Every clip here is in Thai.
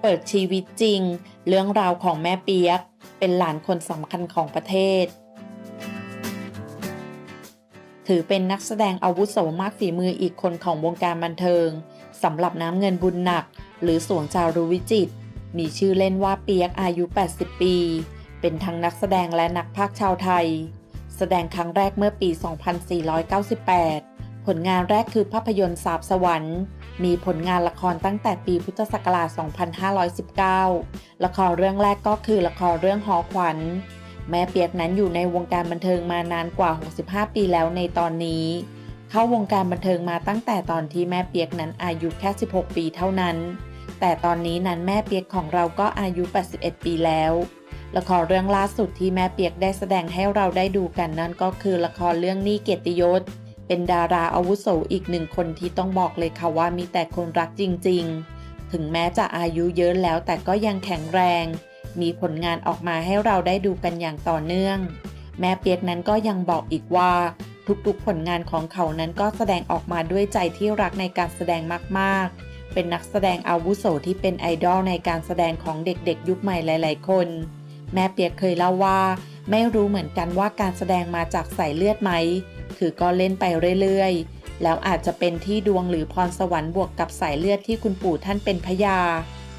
เปิดชีวิตจริง เรื่องราวของแม่เปียก เป็นหลานคนสำคัญของประเทศ ถือเป็นนักแสดงอาวุโสมากฝีมืออีกคนของวงการบันเทิงสำหรับน้ำเงินบุญหนัก หรือสวงจารุวิจิต มีชื่อเล่นว่าเปียกอายุ 80 ปี เป็นทั้งนักแสดงและนักพากย์ชาวไทย แสดงครั้งแรกเมื่อปี 2498 ผลงานแรกคือภาพยนตร์สาบสวรรค์ มีผลงานละครตั้งแต่ปีพุทธศักราช 2519 ละครเรื่องแรกก็คือละครเรื่องหอขวัญ แม่เปียกนั้นอยู่ในวงการบันเทิงมานานกว่า 65 ปีแล้วในตอนนี้ เข้าวงการบันเทิงมาตั้งแต่ตอนที่แม่เปียกนั้นอายุแค่ 16 ปีเท่านั้น แต่ตอนนี้นั้นแม่เปียกของเราก็อายุ 81 ปีแล้วละครเรื่องล่าสุดที่แม่เปียกได้แสดงให้เราได้ดูกันนั่นก็คือละครเรื่องนี้เกียรติยศ เป็นดาราอาวุโสอีกหนึ่งคนที่ต้องบอกเลยค่ะว่ามีแต่คนรักจริง ๆ ถึงแม้จะอายุเยอะแล้วแต่ก็ยังแข็งแรง มีผลงานออกมาให้เราได้ดูกันอย่างต่อเนื่อง แม่เปียกนั้นก็ยังบอกอีกว่า ทุกๆผลงานของเขานั้นก็แสดงออกมาด้วยใจที่รักในการแสดงมากๆ เป็นนักแสดงอาวุโสที่เป็นไอดอลในการแสดงของเด็กๆ ยุคใหม่หลาย ๆ คน แม่เปียกเคยเล่าว่าไม่รู้เหมือนกันว่าการแสดงมาจากสายเลือดไหม คือก็เล่นไปเรื่อยๆ แล้วอาจจะเป็นที่ดวงหรือพรสวรรค์บวกกับสายเลือดที่คุณปู่ท่านเป็นพญา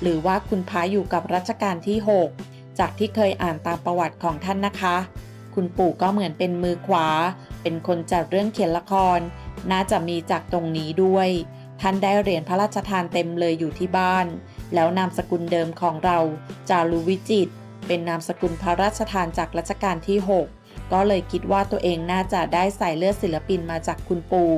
หรือว่าคุณพาอยู่กับรัชกาลที่ 6 จากที่เคยอ่านตามประวัติของท่านนะคะ คุณปู่ก็เหมือนเป็นมือขวา เป็นคนจัดเรื่องเขียนละคร น่าจะมีจากตรงนี้ด้วย ท่านได้เหรียญพระราชทานเต็มเลยอยู่ที่บ้าน แล้วนามสกุลเดิมของเราจารุวิจิตเป็นนามสกุลพระราชทานจากรัชกาลที่ 6 ก็เลยคิดว่าตัวเองน่าจะได้สายเลือดศิลปินมาจากคุณปู่